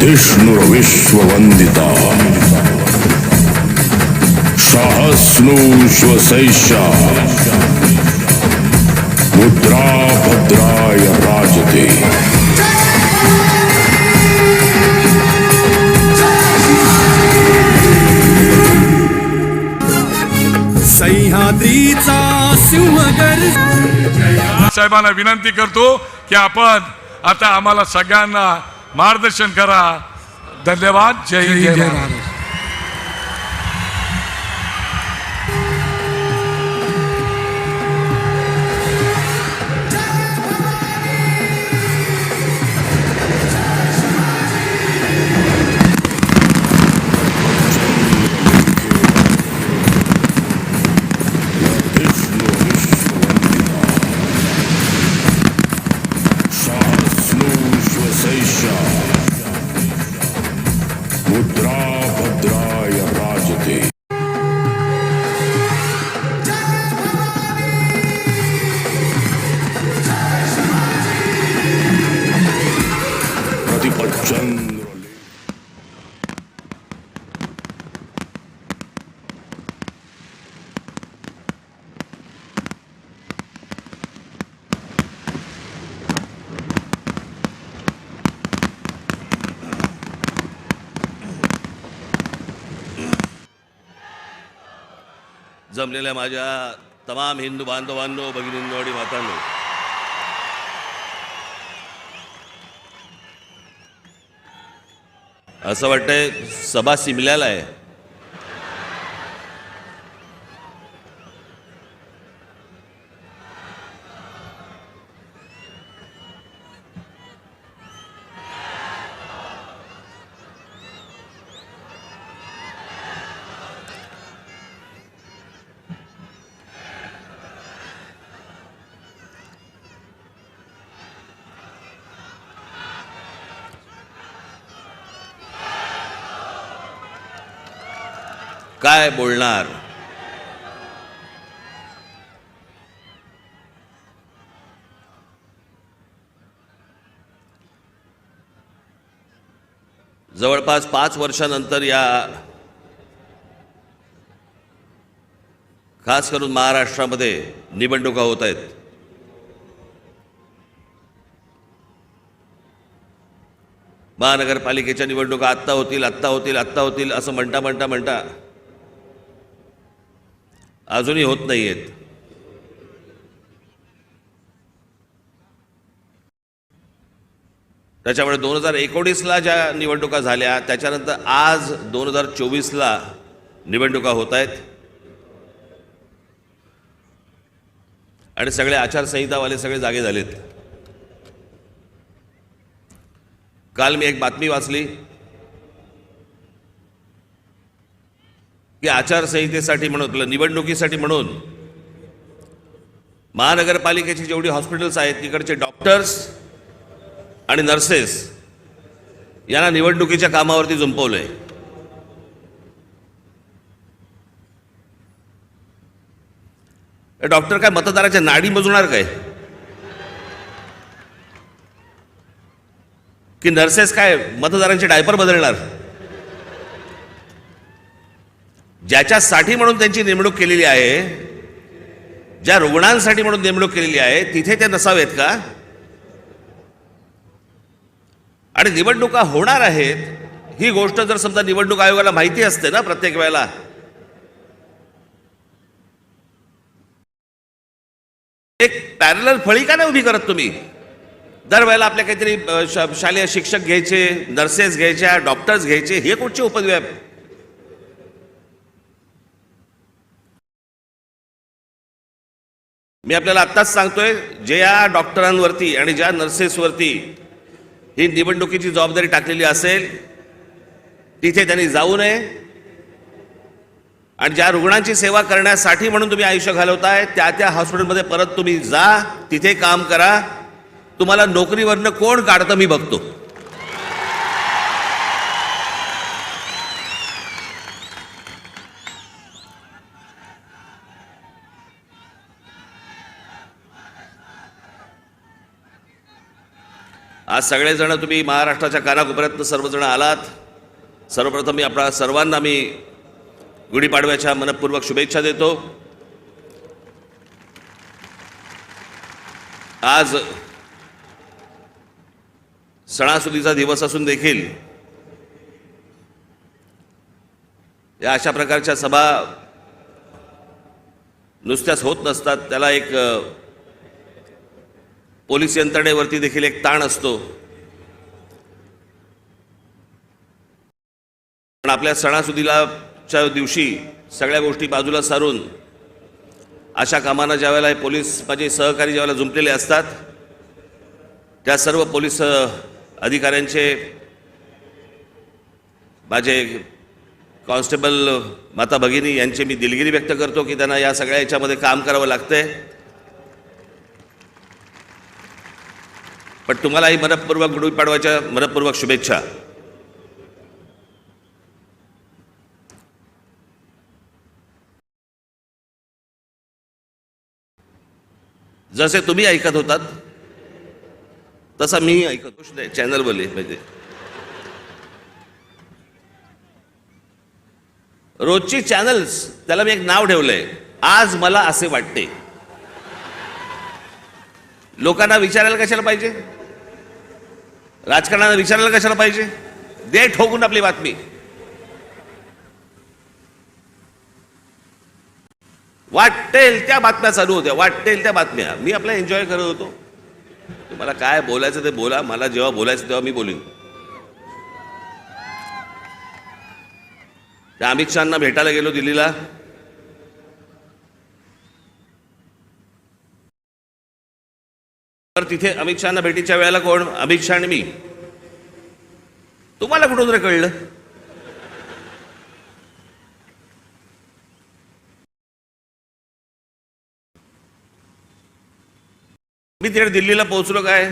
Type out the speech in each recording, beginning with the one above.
धिष्णुर्विश्ववन्दिता सहस्नूष्वशैषा मुद्रा भद्राय राजते। सह्याद्रीचा साहेबांना विनंती करतो की आपण आता आम्हाला सगळ्यांना मार्गदर्शन करा। धन्यवाद। जय जय जमलेल्या माझ्या तमाम हिंदू बांधवांनो भगिनींनो आणि मातांनो. असं वाटतंय सभा सिमल्याला आहे. काय बोलणार? जवळपास पाच वर्षानंतर या खास करून महाराष्ट्रामध्ये निवडणुका होत आहेत. महानगरपालिकेच्या निवडणुका आत्ता होतील आत्ता होतील आत्ता होतील असं म्हणता म्हणता म्हणता अजूनही होत नाही आहेत त्याच्यामुळे दोन हजार एकोणीसला ज्या निवडणुका झाल्या त्याच्यानंतर आज दोन हजार चोवीसला निवडणुका होत आहेत. आणि सगळे आचारसंहितावाले सगळे जागे झालेत. काल मी एक बातमी वाचली. की आचारसंहितेसाठी म्हणून आपलं निवडणुकीसाठी म्हणून महानगरपालिकेची जेवढी हॉस्पिटल्स आहेत तिकडचे डॉक्टर्स आणि नर्सेस यांना निवडणुकीच्या कामावरती जुंपवलंय. डॉक्टर काय मतदाराच्या नाडी मोजणार काय? की नर्सेस काय मतदारांचे डायपर बदलणार? ज्याच्यासाठी म्हणून त्यांची नेमणूक केलेली आहे ज्या रुग्णांसाठी म्हणून नेमणूक केलेली आहे तिथे ते नसावेत का? आणि निवडणुका होणार आहेत ही गोष्ट जर समजा निवडणूक आयोगाला माहिती असते ना प्रत्येक वेळेला. एक पॅरलर फळी का नाही उभी करत तुम्ही? दरवेळेला आपल्या काहीतरी शा- शालेय शिक्षक घ्यायचे नर्सेस घ्यायच्या डॉक्टर्स घ्यायचे हे कुठचे उपद्व्याप? मी आपल्याला आत्ताच सांगतोय ज्या डॉक्टरांवरती आणि ज्या नर्सेसवरती ही निवडणुकीची जबाबदारी टाकलेली असेल तिथे त्यांनी जाऊ नये. आणि ज्या रुग्णांची सेवा करण्यासाठी म्हणून तुम्ही आयुष्य घालवताय त्या त्या हॉस्पिटलमध्ये परत तुम्ही जा तिथे काम करा. तुम्हाला नोकरीवरनं कोण काढतं मी बघतो. आज सगळेजण तुम्ही महाराष्ट्राच्या कानाकोपऱ्यातनं सर्वजण आलात. सर्वप्रथम मी आपल्या सर्वांना मी गुढीपाडव्याच्या मनपूर्वक शुभेच्छा देतो. आज सणासुदीचा दिवस असून देखील या अशा प्रकारच्या सभा नुसत्याच होत नसतात. त्याला एक पोलीस यंत्रणेवरती देखील एक ताण असतो. पण आपल्या सणासुदीलाच्या दिवशी सगळ्या गोष्टी बाजूला सारून अशा कामांना ज्यावेळेला हे पोलीस माझे सहकारी ज्यावेळेला जुंपलेले असतात त्या सर्व पोलीस अधिकाऱ्यांचे माझे कॉन्स्टेबल माता भगिनी यांचे मी दिलगिरी व्यक्त करतो की त्यांना या सगळ्या याच्यामध्ये काम करावं लागतंय. पण तुम्हालाही मनपूर्वक गुढीपाडवाच्या मनपूर्वक शुभेच्छा. जसे तुम्ही ऐकत होतात तसा मी ऐकतो नाही चॅनलवरले म्हणजे. रोजची चॅनल्स त्याला मी एक नाव ठेवलंय. आज मला असे वाटते. लोकांना विचारायला कशाला पाहिजे? राजकारणाला विचारायला कशाला पाहिजे? दे ठोकून आपली बातमी. वाटेल त्या बातम्या चालू होत्या वाटेल त्या बातम्या. मी आपला एन्जॉय करत होतो. तुम्हाला काय बोलायचं ते बोला मला जेव्हा बोलायचं तेव्हा मी बोलीन. त्या अमित शहाना भेटायला गेलो दिल्लीला. तर तिथे अमित शहाना भेटीच्या वेळेला कोण? अमित शहा आणि मी. तुम्हाला कुठून कळलं? मी तिकडे दिल्लीला पोहोचलो काय?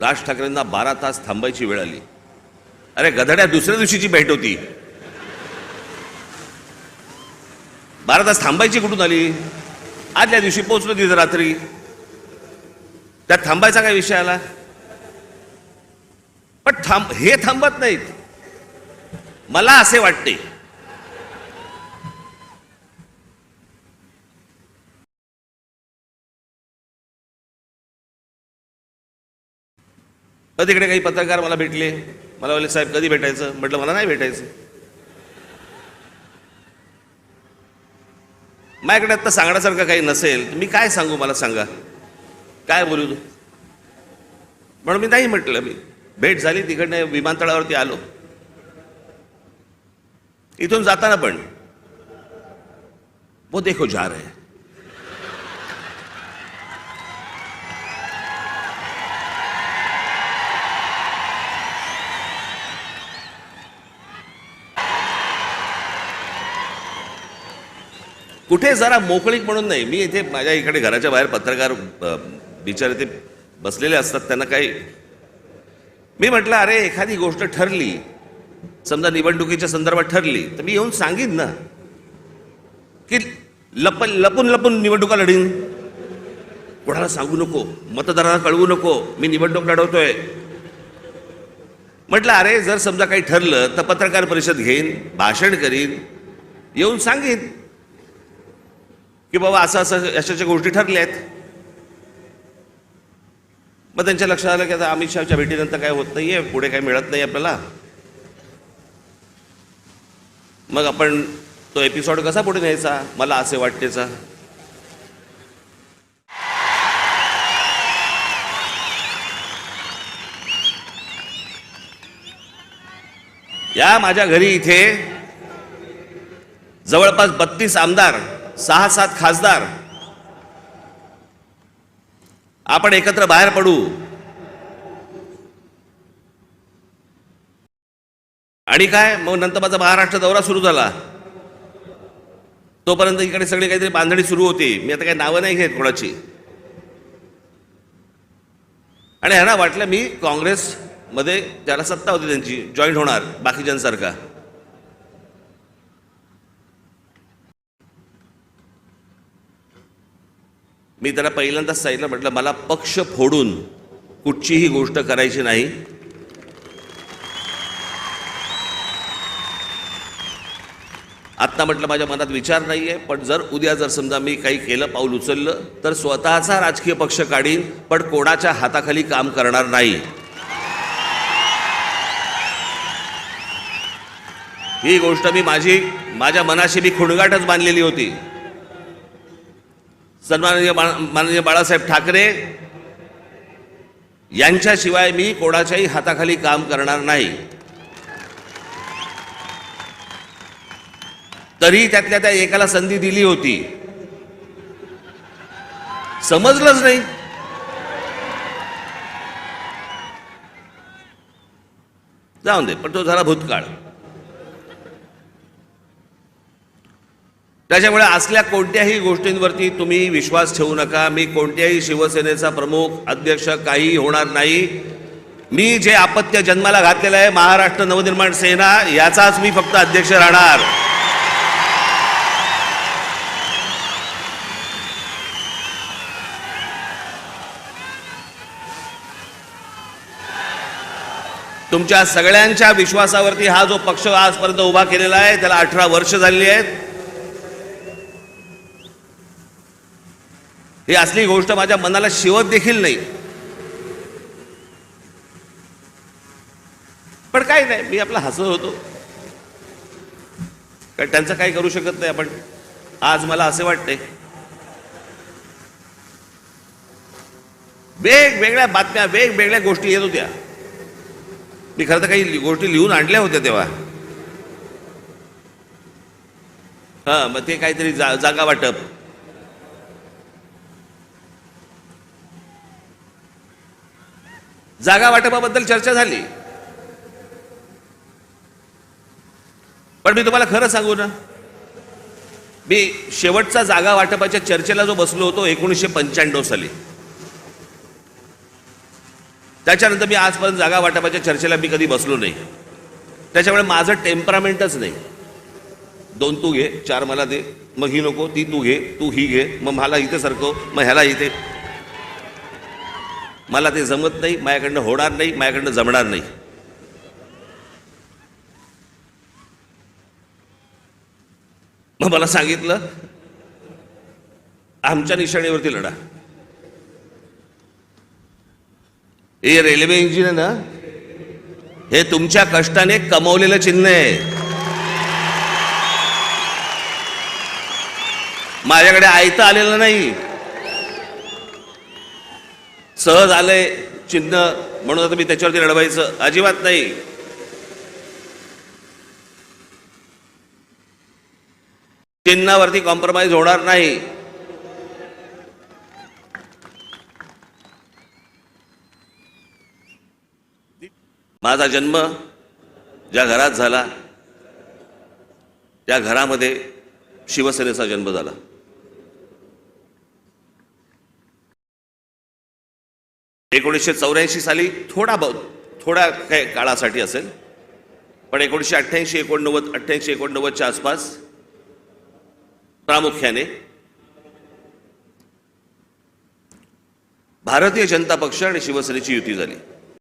राज ठाकरेंना बारा तास थांबायची वेळ आली. अरे गधड्या दुसऱ्या दिवशीची भेट होती. बारा तास थांबायची कुठून आली? आदल्या दिवशी पोहोचलो तिथं रात्री. त्यात थांबायचा काय विषय आला? पण थांब हे थांबत नाहीत. मला असे वाटते. तिकडे काही पत्रकार मला भेटले? मला बोलले साहेब कधी भेटायचं? म्हटलं मला नाही भेटायचं. माझ्याकडे आत्ता सांगण्यासारखं काही नसेल मी काय सांगू मला सांगा? काय बोलू तू? म्हणून मी नाही म्हटलं मी. भेट झाली तिकडनं विमानतळावरती आलो. इथून जाताना पण वो देखो जा रहे हैं. कुठे जरा मोकळीक म्हणून नाही. मी इथे माझ्या इकडे घराच्या बाहेर पत्रकार बिचारे ते बसलेले असतात त्यांना काही मी म्हटलं अरे एखादी गोष्ट ठरली समजा निवडणुकीच्या संदर्भात ठरली तर मी येऊन सांगीन ना की लप लपून लपून निवडणुका लढीन. कोणाला सांगू नको मतदारांना कळवू नको मी निवडणूक लढवतोय. म्हटलं अरे जर समजा काही ठरलं तर पत्रकार परिषद घेईन भाषण करीन येऊन सांगेन. की बाबा असं असं अशाच्या गोष्टी ठरल्या आहेत. मग त्यांच्या लक्षात आलं की आता अमित शहाच्या भेटीनंतर काय होत नाहीये पुढे काय मिळत नाही आपल्याला. मग आपण तो एपिसोड कसा पुढे न्यायचा? मला असे वाटतेचा. या माझ्या घरी इथे जवळपास बत्तीस आमदार सहा सात खासदार. आपण एकत्र बाहेर पडू. आणि काय? मग नंतर माझा महाराष्ट्र दौरा सुरू झाला. तोपर्यंत इकडे सगळी काहीतरी बांधणी सुरू होती. मी आता काही नावं नाही घेत कोणाची. आणि ह्यांना वाटलं मी काँग्रेसमध्ये ज्याला सत्ता होती त्यांची जॉईन होणार बाकीच्यांसारखा. मी त्याला पहिल्यांदाच सांगितलं म्हटलं मला पक्ष फोडून कुठचीही गोष्ट करायची नाही. आत्ता म्हटलं माझ्या मनात विचार नाही आहे पण जर उद्या जर समजा मी काही केलं पाऊल उचललं तर स्वतःचा राजकीय पक्ष काढीन पण कोणाच्या हाताखाली काम करणार नाही. ही गोष्ट मी माझी माझ्या मनाशी मी खुणगाटच बांधलेली होती. सन्माननीय बा माननीय बाळासाहेब ठाकरे यांच्याशिवाय मी कोणाच्याही हाताखाली काम करणार नाही. तरी त्यातल्या त्या एकाला संधी दिली होती. समजलंच नाही. जाऊन दे पण तो झाला भूतकाळ. त्याच्यामुळे असल्या कोणत्याही गोष्टींवरती तुम्ही विश्वास ठेवू नका. मी कोणत्याही शिवसेनेचा प्रमुख अध्यक्ष काही होणार नाही. मी जे आपत्य जन्माला घातलेलं आहे महाराष्ट्र नवनिर्माण सेना याचाच मी फक्त अध्यक्ष राहणार. तुमच्या सगळ्यांच्या विश्वासावरती हा जो पक्ष आजपर्यंत उभा केलेला आहे त्याला अठरा वर्ष झालेली आहेत. ही असली गोष्ट माझ्या मनाला शिवत देखील नाही. पण काय नाही मी आपला हसत होतो. कारण त्यांचं काही करू शकत नाही आपण. आज मला असे वाटते. वेगवेगळ्या बातम्या वेगवेगळ्या गोष्टी येत होत्या. मी खरं तर काही गोष्टी लिहून आणल्या होत्या तेव्हा. हां मग ते काहीतरी जा जागा वाटप. जागा वाटपाबद्दल चर्चा झाली. पण मी तुम्हाला खरं सांगू ना मी शेवटचा जागा वाटपाच्या चर्चेला जो बसलो होतो एकोणीसशे पंच्याण्णव साली. त्याच्यानंतर मी आजपर्यंत जागा वाटपाच्या चर्चेला मी कधी बसलो नाही. त्याच्यामुळे माझं टेम्परामेंटच नाही. दोन तू घे चार मला दे मग ही नको ती तू घे तू ही घे मग मला इथे सरकव मग ह्याला इथे. मला ते जमत नाही माझ्याकडनं होणार नाही माझ्याकडनं जमणार नाही. मग मला सांगितलं आमच्या निशाणीवरती लढा. हे रेल्वे इंजिन आहे ना हे तुमच्या कष्टाने कमवलेलं चिन्ह आहे. माझ्याकडे आयतं आलेलं नाही. सहज आलंय चिन्ह म्हणून आता मी त्याच्यावरती लढवायचं. अजिबात नाही. चिन्हावरती कॉम्प्रोमाइज होणार नाही. माझा जन्म ज्या घरात झाला त्या घरामध्ये शिवसेनेचा जन्म झाला. एकोणीसशे चौऱ्याऐंशी साली थोडा बहुत थोड्या काय काळासाठी असेल पण एकोणीसशे अठ्ठ्याऐंशी एकोणनव्वद अठ्ठ्याऐंशी एकोणनव्वदच्या आसपास प्रामुख्याने भारतीय जनता पक्ष आणि शिवसेनेची युती झाली.